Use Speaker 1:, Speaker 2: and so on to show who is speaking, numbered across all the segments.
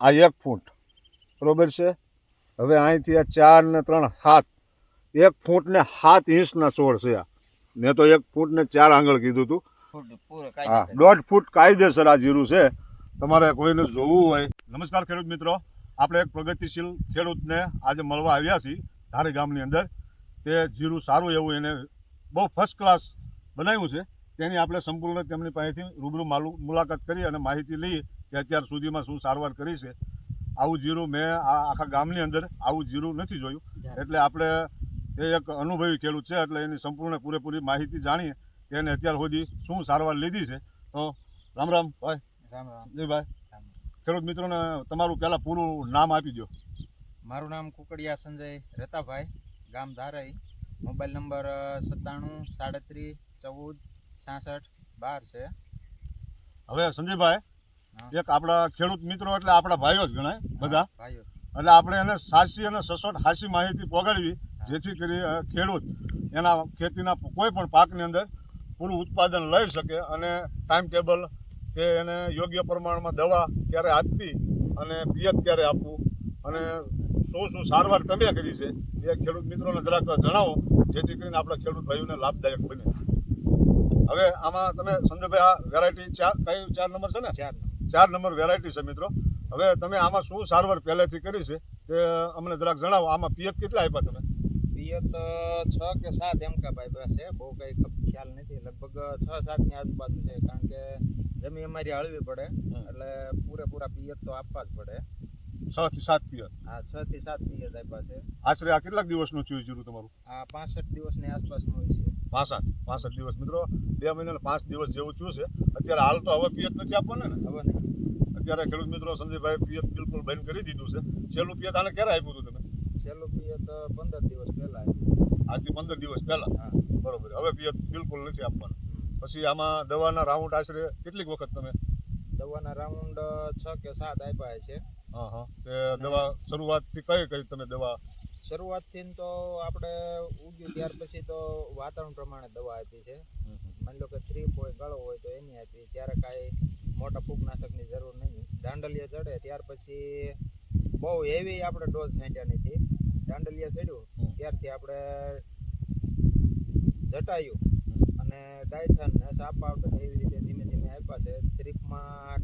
Speaker 1: આ એક ફૂટ. બરાબર છે? હવે અહીંથી આ ચાર ને ત્રણ સાત એક ફૂટ ને સાત ઇંચના છોડ છે આ. મેં તો એક ફૂટ ને ચાર આંગળ કીધું હતું હા દોઢ ફૂટ કાયદેસર આ જીરું છે. તમારે કોઈને જોવું હોય. નમસ્કાર ખેડૂત મિત્રો. આપણે એક પ્રગતિશીલ ખેડૂતને આજે મળવા આવ્યા છીએ ધારી ગામની અંદર. તે જીરું સારું એવું એને બહુ ફર્સ્ટ ક્લાસ બનાવ્યું છે. તેની આપણે સંપૂર્ણ તેમની પાસેથી રૂબરૂ માલુ મુલાકાત કરી અને માહિતી લઈ કે અત્યાર સુધીમાં શું સારવાર કરી છે. આવું જીરું મેં આ આખા ગામની અંદર આવું જીરું નથી જોયું. એટલે આપણે એ એક અનુભવી ખેડૂત છે એટલે એની સંપૂર્ણ પૂરેપૂરી માહિતી જાણીએ કે એને અત્યાર સુધી શું સારવાર લીધી છે. તો રામ રામ ભાઈ.
Speaker 2: રામ રામ.
Speaker 1: જયભાઈ ખેડૂત મિત્રોને તમારું પહેલાં પૂરું નામ આપી દો
Speaker 2: મારું નામ કુકડિયા સંજય રતાભાઈ ગામ ધારાઈ. મોબાઈલ નંબર સત્તાણું સાડત્રીસ ચૌદ છાસઠ બાર છે.
Speaker 1: હવે સંજયભાઈ એક આપણા ખેડૂત મિત્રો એટલે આપણા ભાઈઓ જ ગણાય બધા.
Speaker 2: ભાઈઓ
Speaker 1: એટલે આપણે એને સાચી અને સચોટ હાસી માહિતી પોગાડવી જેથી કરી ખેડૂત એના ખેતીના કોઈ પણ પાકની અંદર પૂરું ઉત્પાદન લઈ શકે અને ટાઈમ ટેબલ કે એને યોગ્ય પ્રમાણમાં દવા ક્યારે આપવી અને પિયત ક્યારે આપવું અને શું શું સારવાર તમે કરી છે એ ખેડૂત મિત્રોને જરાક જણાવો જેથી કરીને આપણા ખેડૂત ભાઈઓને લાભદાયક બને. હવે આમાં તમે સંજયભાઈ આ વેરાયટી ચાર કઈ ચાર નંબર છે ને?
Speaker 2: ચાર
Speaker 1: ચાર નંબર વેરાયટી છે મિત્રો. હવે તમે આમાં શું સારવાર પહેલેથી કરી છે તે અમને જરાક જણાવો. આમાં પિયત કેટલા આપ્યા તમે?
Speaker 2: પિયત છ કે સાત એમ કા ભાઈ પાસે બહુ કઈ ખ્યાલ નથી. લગભગ છ સાતની આજુબાજુ છે કારણ કે જમીન અમારી હળવી પડે. એટલે પૂરેપૂરા પિયત તો આપવા જ પડે.
Speaker 1: છ થી સાત પિયત.
Speaker 2: આ છ થી સાત પિયત આપ્યા છે.
Speaker 1: આશરે આ કેટલાક દિવસનું થયું જીરું તમારું?
Speaker 2: આ પાસઠ દિવસની આસપાસનું હોય છે.
Speaker 1: પાસઠ પાસઠ દિવસ. મિત્રો બે મહિનાના પાંચ દિવસ જેવું થયું છે. અત્યારે હાલ તો હવે પિયત નથી આપવાને ને?
Speaker 2: હવે નહીં.
Speaker 1: અત્યારે ખેડૂત મિત્રો સંજયભાઈ પિયત બિલકુલ બંધ કરી દીધું છે. છેલ્લું પિયત આને ક્યારે આપ્યું હતું તમે?
Speaker 2: છેલ્લું પિયત પંદર દિવસ પહેલાં
Speaker 1: આજથી પંદર દિવસ પહેલાં?
Speaker 2: હા.
Speaker 1: બરોબર. હવે પિયત બિલકુલ નથી આપવાનું. પછી આમાં દવાના રાઉન્ડ આશરે કેટલીક વખત તમે?
Speaker 2: દવાના રાઉન્ડ છ કે સાત આપ્યા છે.
Speaker 1: હા હા. તે દવા શરૂઆતથી કઈ કઈ તમે દવા
Speaker 2: શરૂઆતથી તો આપણે ઉગ્યું ત્યાર પછી તો વાતાવરણ પ્રમાણે દવા આપી છે. માની લો કે થ્રી હોય ગળો હોય તો એની આપી. ત્યારે કાંઈ મોટા ફૂગનાશકની જરૂર નહીં. દાંડલિયા ચડે ત્યાર પછી બહુ હેવી આપણે ડોઝ છાંટ્યા નથી દાંડલિયા ચડ્યું. ત્યારથી આપણે જટાયું. અને ડાયથન ને સાપ પાવડર એવી રીતે ધીમે ધીમે આપ્યા છે. થ્રીપમાં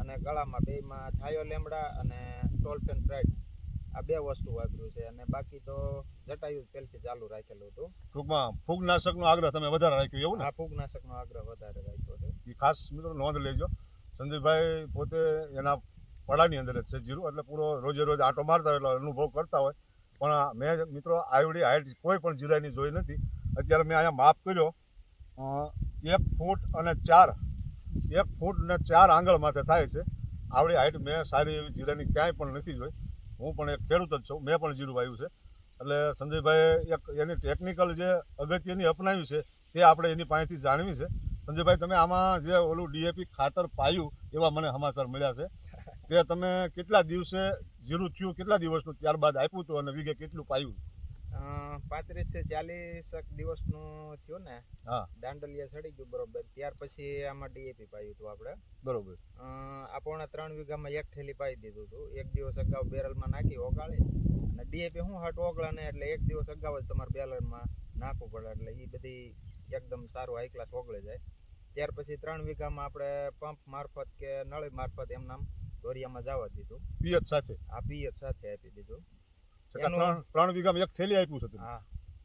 Speaker 2: અને ગળામાં બેમાં થાયો લેમડા અને ટોલફેન પ્રાઇડ આ બે વસ્તુ વાપર્યું છે અને બાકી તો જટાયુ પહેલથી ચાલુ રાખેલું હતું.
Speaker 1: ટૂંકમાં ફૂગનાશકનો આગ્રહ તમે વધારે રાખ્યો એવું ને?
Speaker 2: આ ફૂગનાશકનો આગ્રહ વધારે રાખ્યો છે.
Speaker 1: એ ખાસ મિત્રો નોંધ લેજો સંજયભાઈ પોતે એના પડાની અંદર જ છે જીરું એટલે પૂરો રોજે રોજ આટો મારતા હોય એટલે અનુભવ કરતા હોય. પણ મેં મિત્રો આવડી હાઈટ કોઈ પણ જીરાની જોઈ નથી. અત્યારે મેં અહીંયા માપ કર્યો એક ફૂટ અને ચાર એક ફૂટ ને ચાર આંગળ માથે થાય છે. આવડી હાઈટ મેં સારી એવી જીરાની ક્યાંય પણ નથી જોઈ. હું પણ એક ખેડૂત જ છું. મેં પણ જીરું વાવ્યું છે. એટલે સંજયભાઈ એક એની ટેકનિકલ જે અગત્યની અપનાવી છે તે આપણે એની પાસેથી જાણવી છે. સંજયભાઈ, તમે આમાં જે ઓલું ડીએપી ખાતર પાયું એવા મને સમાચાર મળ્યા છે. તે તમે કેટલા દિવસે જીરું થયું, કેટલા દિવસનું ત્યારબાદ આપ્યું હતું અને વીઘે કેટલું પાયું?
Speaker 2: પાંત્રીસથી ચાલીસ દિવસનું થયું ને
Speaker 1: હા.
Speaker 2: દાંડલિયા ચડી ગયું બરોબર. ત્યાર પછી આમાં ડીએપી પાયું હતું આપણે.
Speaker 1: બરોબર.
Speaker 2: આપણે આ પોણા ત્રણ વીઘામાં એક થેલી પાઈ દીધું હતું. એક દિવસ અગાઉ બેરલમાં નાખી ઓગાળી. અને ડીએપી શું હટ ઓગળે ને એટલે એક દિવસ અગાઉ જ તમારે બેરલમાં નાખવું પડે એટલે એ બધી એકદમ સારું હાઈ ક્લાસ ઓગળે જાય. ત્યાર પછી ત્રણ વીઘામાં આપણે પંપ મારફત કે નળી મારફત એમ નામ દોરિયામાં જવા દીધું.
Speaker 1: પિયત સાથે?
Speaker 2: આ પિયત સાથે આપી દીધું.
Speaker 1: ત્રણ ત્રણ વીઘામાં એક થેલી આપ્યું છે
Speaker 2: હા.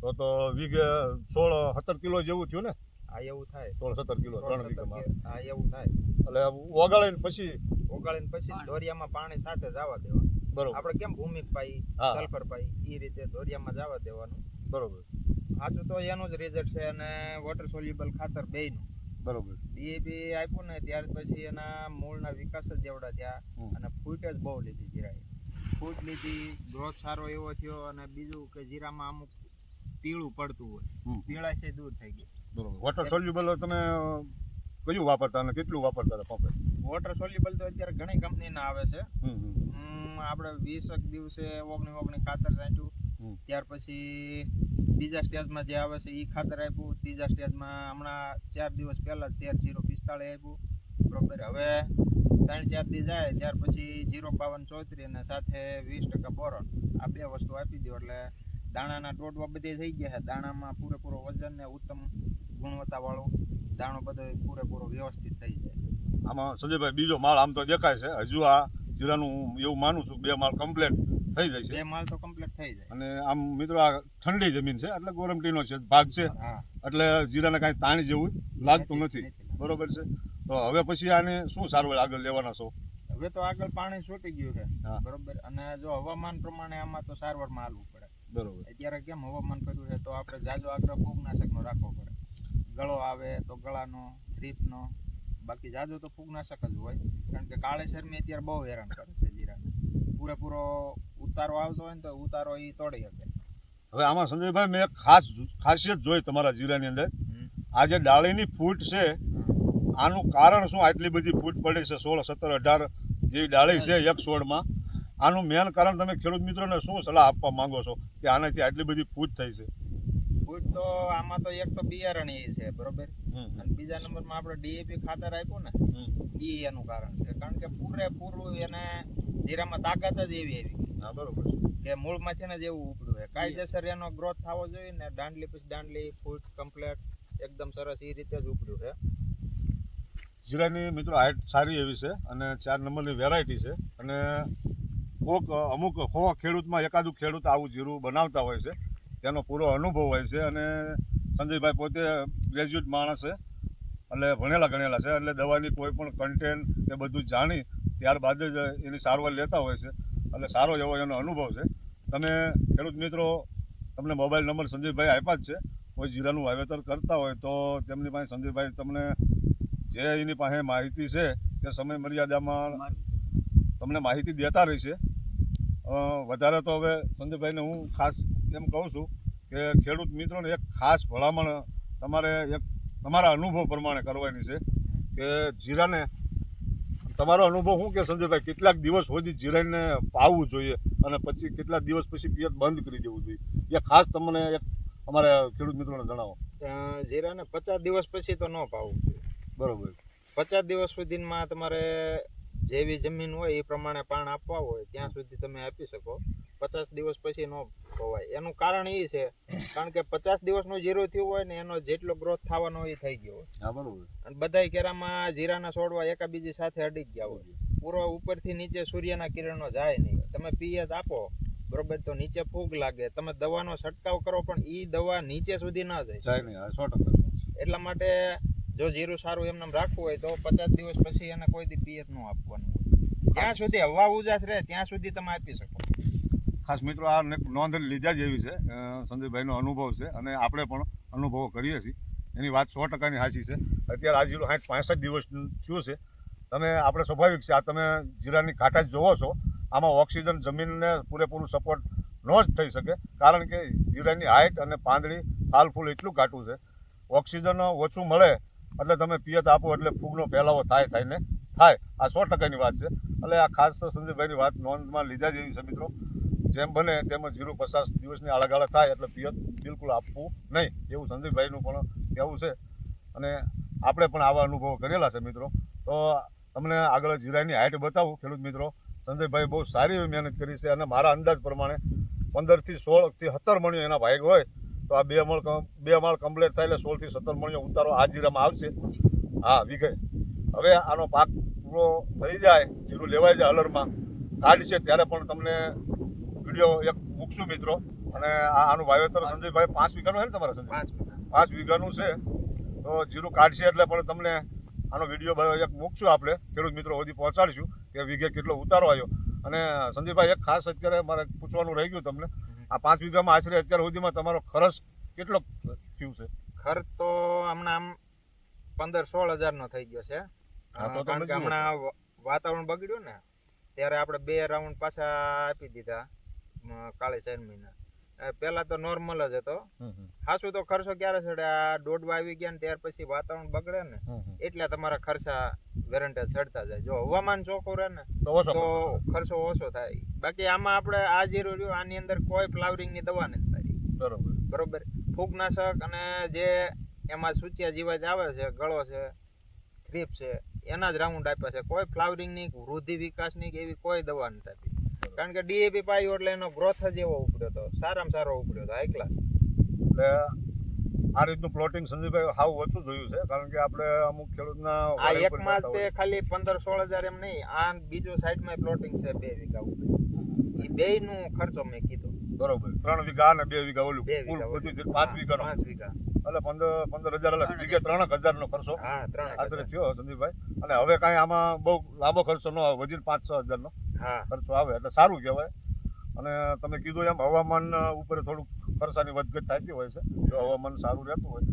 Speaker 1: તો તો વીઘે સોળ સત્તર કિલો જેવું થયું ને?
Speaker 2: આ એવું થાય.
Speaker 1: સોળ સત્તર કિલો ત્રણ વીઘામાં.
Speaker 2: હા એવું થાય.
Speaker 1: એટલે ઓગાળીને પછી
Speaker 2: ઓગાળીને પછી દોરિયામાં પાણી સાથે જવા દેવા
Speaker 1: બરોબર.
Speaker 2: આપણે કેમ ભૂમિક પાઈ સલ્ફર પાઈ એ રીતે દોરિયામાં જવા દેવાનું?
Speaker 1: બરોબર.
Speaker 2: સાચું તો એનું જ રિઝલ્ટ છે અને વોટર સોલ્યુબલ ખાતર બેયનું.
Speaker 1: બરોબર.
Speaker 2: ડીએપી આપ્યું ને ત્યાર પછી એના મૂળના વિકાસ જ જેવડા થયા અને ફૂટ જ બહુ લીધી જીરાએ ફૂટ લીધી ગ્રોથ સારો એવો થયો અને બીજું કે જીરામાં અમુક પીળું પડતું હોય. પીળા છે દૂર થઈ ગયું.
Speaker 1: બરોબર. વોટર સોલ્યુબલ તમે કયું વાપરતા અને કેટલું વાપરતા હતા પંપે?
Speaker 2: વોટર સોલ્યુબલ તો અત્યારે ઘણી કંપનીના આવે છે. આપણે વીસ એક દિવસે ઓગણી ઓગણી ખાતર છાંટ્યું. ત્યાર પછી બીજા સ્ટેજમાં જે આવે છે એ ખાતર આપ્યું. ત્રીજા સ્ટેજમાં હમણાં ચાર દિવસ પહેલા તેર જીરો પિસ્તાળીસ આપ્યું. બરોબર. હવે ત્રણ ચાર દી જાય ત્યાર પછી જીરો બાવન ચોત્રી અને સાથે વીસ ટકા બોરોન. આ બે વસ્તુ આપી દો એટલે દાણાના ડોડવા બધે થઈ ગયા છે. દાણામાં પૂરેપૂરો વજન ને ઉત્તમ ગુણવત્તાવાળો દાણો બધો પૂરેપૂરો વ્યવસ્થિત થઈ જાય.
Speaker 1: આમાં સંજયભાઈ બીજો માલ આમ તો દેખાય છે. હજુ આ જીરાનું એવું માનું છું બે માળ કમ્પ્લેટ થઈ જાય છે.
Speaker 2: બે માલ તો કમ્પ્લીટ થઈ જાય.
Speaker 1: અને આમ મિત્રો આ ઠંડી જમીન છે એટલે ગોરમટીનો છે ભાગ છે. એટલે જીરાને કાંઈ તાણી જેવું લાગતું નથી. બરોબર છે. તો હવે પછી આને શું સારું આગળ લેવાના છો?
Speaker 2: હવે તો આગળ પાણી છૂટી ગયું છે. બરોબર? અને જો હવામાન પ્રમાણે આમાં તો સારવારમાં હાલવું પડે.
Speaker 1: બરોબર.
Speaker 2: અત્યારે કેમ હવામાન કર્યું છે તો આપણે જાજો આગ્રહ ફૂગનાશકનો રાખવો પડે. ગળો આવે તો ગળાનો થ્રીપનો બાકી જાજો તો ફૂગનાશક જ હોય. કારણ કે કાળેસરમી અત્યારે બહુ હેરાન કરે છે જીરાને. પૂરેપૂરો ઉતારો આવતો હોય ને તો ઉતારો એ તોડી શકે.
Speaker 1: હવે આમાં સંજયભાઈ મેં ખાસ ખાસિયત જોઈ તમારા જીરાની અંદર. આ જે ડાળીની ફૂટ છે આનું કારણ શું? આટલી બધી ફૂટ પડી છે સોળ સત્તર અઢાર જેવી ડાળી છે એક સોળમાં આનું મેન કારણ તમે ખેડૂત મિત્રોને શું સલાહ આપવા માંગો છો કે આનાથી આટલી બધી ફૂટ થઈ છે?
Speaker 2: ફૂટ તો આમાં તો એક તો બિયારણ એ છે બરોબર? અને બીજા નંબરમાં આપણે ડીએપી ખાતર આપ્યું ને એ એનું કારણ છે. કારણ કે પૂરેપૂરું એને જીરામાં તાકાત જ એવી આવી
Speaker 1: હા બરોબર
Speaker 2: કે મૂળમાંથી ને એવું ઉપડ્યું છે. કાયદેસર એનો ગ્રોથ થવો જોઈએ ને દાંડલી પછી દાંડલી ફૂટ કમ્પ્લેટ એકદમ સરસ એ રીતે જ ઉપડ્યું છે.
Speaker 1: જીરાની મિત્રો હાઇટ સારી એવી છે અને ચાર નંબરની વેરાયટી છે. અને કોક, અમુક હો ખેડૂતમાં એકાદું ખેડૂત આવું જીરું બનાવતા હોય છે, તેનો પૂરો અનુભવ હોય છે અને સંજયભાઈ પોતે ગ્રેજ્યુએટ માણસ છે એટલે ભણેલા ગણેલા છે એટલે દવાની કોઈ પણ કન્ટેન્ટ એ બધું જાણી ત્યારબાદ જ એની સારવાર લેતા હોય છે. એટલે સારો એવો એનો અનુભવ છે. તમે ખેડૂત મિત્રો, તમને મોબાઈલ નંબર સંજયભાઈ આપ્યા જ છે. કોઈ જીરાનું વાવેતર કરતા હોય તો તેમની પાસે સંજયભાઈ તમને જે એની પાસે માહિતી છે તે સમય મર્યાદામાં તમને માહિતી દેતા રહેશે વધારે તો હવે સંજયભાઈને હું ખાસ એમ કહું છું કે ખેડૂત મિત્રોને એક ખાસ ભલામણ તમારે એક તમારા અનુભવ પ્રમાણે કરવાની છે કે જીરાને તમારો અનુભવ શું કે સંજયભાઈ? કેટલાક દિવસ સુધી જીરાને પાવવું જોઈએ અને પછી કેટલાક દિવસ પછી પિયત બંધ કરી દેવું જોઈએ. એ ખાસ તમને એક અમારે ખેડૂત મિત્રોને જણાવો.
Speaker 2: જીરાને પચાસ દિવસ પછી તો ન પાવું
Speaker 1: બરોબર.
Speaker 2: પચાસ દિવસ સુધીમાં તમારે જેવી જમીન હોય એ પ્રમાણે પાણ આપવા હોય ત્યાં સુધી તમે આપી શકો. પચાસ દિવસ પછી ન ખવાય. એનું કારણ એ છે કારણ કે પચાસ દિવસનું જીરું થયું હોય ને એનો જેટલો ગ્રોથ થવાનો એ થઈ ગયો હોય.
Speaker 1: બરોબર.
Speaker 2: અને બધાય કેરામાં જીરાના છોડવા એકાબીજી સાથે અડી ગયા હોય. પૂરો ઉપરથી નીચે સૂર્યના કિરણો જાય નહીં. તમે પિયત આપો બરોબર તો નીચે ફૂગ લાગે. તમે દવાનો છંટકાવ કરો પણ એ દવા નીચે સુધી ન જાય.
Speaker 1: સો ટકા.
Speaker 2: એટલા માટે જો જીરું સારું એમને એમ રાખવું હોય તો પચાસ દિવસ પછી એને કોઈ દી પિયત ન આપવાનું જ્યાં સુધી હવા ઉજાસ રહે, ત્યાં સુધી તમે આપી શકો.
Speaker 1: ખાસ મિત્રો, આ નોંધ લીધા જેવી છે. સંજયભાઈનો અનુભવ છે અને આપણે પણ અનુભવો કરીએ છીએ. એની વાત સો ટકાની સાચી છે. અત્યારે આ જીરું સાઠ પાંસઠ દિવસ થયું છે. તમે, આપણે સ્વાભાવિક છે, આ તમે જીરાની કાંટા જ જોવો છો. આમાં ઓક્સિજન જમીનને પૂરેપૂરું સપોર્ટ ન જ થઈ શકે. કારણ કે જીરાની હાઇટ અને પાંદડી ફાલ ફૂલ એટલું કાટું છે. ઓક્સિજન ઓછું મળે એટલે તમે પિયત આપો એટલે ફૂગનો ફેલાવો થાય થાય ને? થાય. આ સો ટકાની વાત છે. એટલે આ ખાસ તો સંજયભાઈની વાત નોંધમાં લીધા જેવી છે મિત્રો. જેમ બને તેમ જીરો પચાસ દિવસની આળાગાળા થાય એટલે પિયત બિલકુલ આપવું નહીં. એવું સંદીપભાઈનું પણ કહેવું છે. અને આપણે પણ આવા અનુભવો કરેલા છે મિત્રો. તો તમને આગળ જીરાની હાઇટ બતાવું, ખેડૂત મિત્રો. સંદીપભાઈ બહુ સારી એવી મહેનત કરી છે અને મારા અંદાજ પ્રમાણે પંદરથી સોળથી સત્તર મણીઓ એના ભાગ હોય. તો આ બે માળ બે માળ કમ્પ્લીટ થાય એટલે સોળથી સત્તર મણીઓ ઉતારો આ જીરામાં આવશે. હા વીઘે. હવે આનો પાક પૂરો થઈ જાય જીરું લેવાય જાય હલરમાં કાઢશે ત્યારે પણ તમને વીડિયો એક મૂકશું મિત્રો. અને આ આનું વાવેતર સંજયભાઈ પાંચ વીઘાનું છે ને તમારે સંજય?
Speaker 2: પાંચ
Speaker 1: વીઘાનું છે. તો જીરું કાઢશે એટલે પણ તમને આનો વીડિયો એક મૂકશું આપણે. ખેડૂત મિત્રો સુધી પહોંચાડીશું કે વીઘે કેટલો ઉતારો આવ્યો. અને સંજયભાઈ એક ખાસ અત્યારે મારે પૂછવાનું રહી ગયું તમને. આ પાંચ વીઘામાં આશરે અત્યાર સુધીમાં તમારો ખર્ચ કેટલો થયું છે?
Speaker 2: ખર્ચ તો હમણાં આમ પંદર સોળ હજાર નો થઈ ગયો છે. કારણ કે હમણાં વાતાવરણ બગડ્યું ને ત્યારે આપણે બે રાઉન્ડ પાછા આપી દીધા કાલે ચાર મહિના. અ, પહેલા તો નોર્મલ જ હતો. હાસું તો ખર્ચો ક્યારે ચડે આ દોડવા આવી ગયા ને ત્યાર પછી વાતાવરણ બગડે ને એટલે તમારા ખર્ચા વેરંટેજ ચડતા જાય. જો હવામાન ચોખ્ખું રહે ને
Speaker 1: તો ખર્ચ.
Speaker 2: ઓછો થાય. બાકી આમાં આપણે આ જીરું રહ્યું આની અંદર કોઈ ફ્લાવરિંગની દવા નથી થાય.
Speaker 1: બરોબર.
Speaker 2: બરોબર? ફૂગનાશક અને જે એમાં સૂચિયા જીવાત આવે છે ગળો છે થ્રીપ છે એના જ રાઉન્ડ આપ્યા છે. કોઈ ફ્લાવરિંગની વૃદ્ધિ વિકાસની કે એવી કોઈ દવા નથી આપી. કારણ કે ડીએપી પાયો એટલે એનો ગ્રોથ જ એવો ઉપડ્યો હતો સારામાં સારો ઉપડ્યો હતો હાઈ ક્લાસ
Speaker 1: એટલે આ રીતનું પ્લોટિંગ સંજયભાઈ હાવ ઓછું જોયું છે કારણ કે આપણે અમુક ખેડૂતના
Speaker 2: આ
Speaker 1: વાડી
Speaker 2: એક
Speaker 1: ઉપર
Speaker 2: તે ખાલી પંદર સોળ હજાર એમ નહીં આ બીજો સાઈડમાં પ્લોટિંગ છે બે વીઘા ઉપર. એ બે નું ખર્ચો મેં કીધો.
Speaker 1: બરોબર ત્રણ વીઘા અને બે વીઘા ઓલું કુલ બધું પાંચ વીઘાનો.
Speaker 2: પાંચ વીઘા.
Speaker 1: એટલે પંદર પંદર હજાર એટલે વીઘે ત્રણ હજાર નો ખર્ચો. આશરે થયો સંદીપભાઈ અને હવે કાંઈ આમાં બહુ લાંબો ખર્ચો ન આવે વજીર પાંચ છ હજારનો.
Speaker 2: હા
Speaker 1: ખર્ચો આવે એટલે સારું કહેવાય. અને તમે કીધું એમ હવામાન ઉપર થોડુંક ખર્ચાની વધઘટ થતી હોય છે. જો હવામાન સારું રહેતું હોય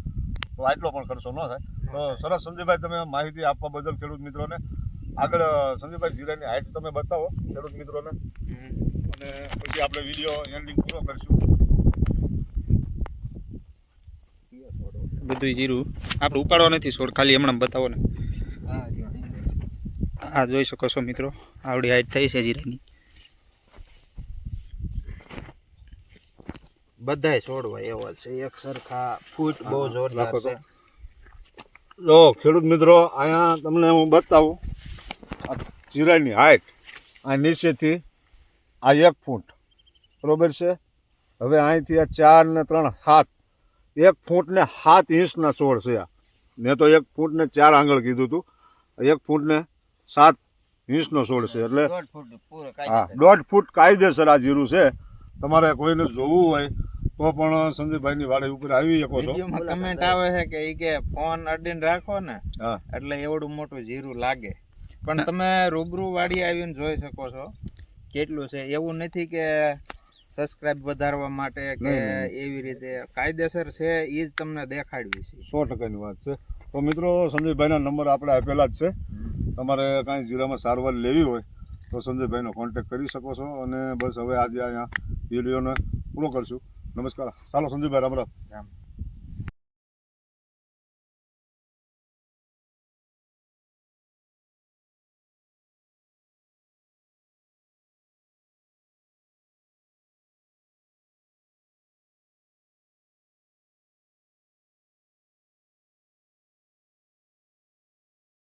Speaker 1: તો આટલો પણ ખર્ચો ન થાય. તો સરસ સંજયભાઈ તમે માહિતી આપવા બદલ ખેડૂત મિત્રોને. આગળ સંજયભાઈ જીરાની હાઈટ તમે બતાવો ખેડૂત મિત્રોને. અને પછી આપણે વીડિયો એન્ડિંગ પૂરો કરીશું.
Speaker 3: બધું જીરું. આપણે ઉપાડવા નથી છોડ ખાલી હમણાં બતાવો ને. આ જોઈ શકો છો મિત્રો આવડી હાઈટ થઈ છે જીરાની.
Speaker 2: બધાય છોડવા એવા છે એક સરખા ફૂટ બહુ જોરદાર છે.
Speaker 1: જો ખેડૂત મિત્રો અહીંયા તમને હું બતાવું આ જીરાની હાઈટ આ નીચેથી આ એક ફૂટ બરોબર છે? હવે અહીંથી આ ચાર ને ત્રણ સાત એક ફૂટ ને સાત ઇંચના છોડ છે આ. મેં તો એક ફૂટ ને ચાર આંગળ કીધું હતું એક ફૂટ ને સાત ઇંચનો છોડ છે એટલે
Speaker 2: દોઢ ફૂટ
Speaker 1: હા દોઢ ફૂટ કાયદેસર આ જીરું છે. તમારે કોઈને જોવું હોય તો પણ સંજયભાઈની વાડે ઉપર આવી શકો છો.
Speaker 2: કમેન્ટ આવે છે કે ઈ કે ફોન અડીને રાખો ને એટલે એવડું મોટું જીરું લાગે. પણ તમે રૂબરૂ વાડી આવીને જોઈ શકો છો કેટલું છે. એવું નથી કે સબસ્ક્રાઇબ વધારવા માટે કે એવી રીતે કાયદેસર છે એ જ તમને દેખાડવી છે.
Speaker 1: સો ટકાની વાત છે. તો મિત્રો, સંજયભાઈના નંબર આપણે આપેલા જ છે. તમારે કાંઈ જીરામાં સારવાર લેવી હોય, તો સંજયભાઈનો કોન્ટેક કરી શકો છો અને બસ હવે આજે અહીંયા વિડીયોને પૂરો કરશું. નમસ્કાર. ચાલો સંજયભાઈ, રામ રામ.
Speaker 2: રામ.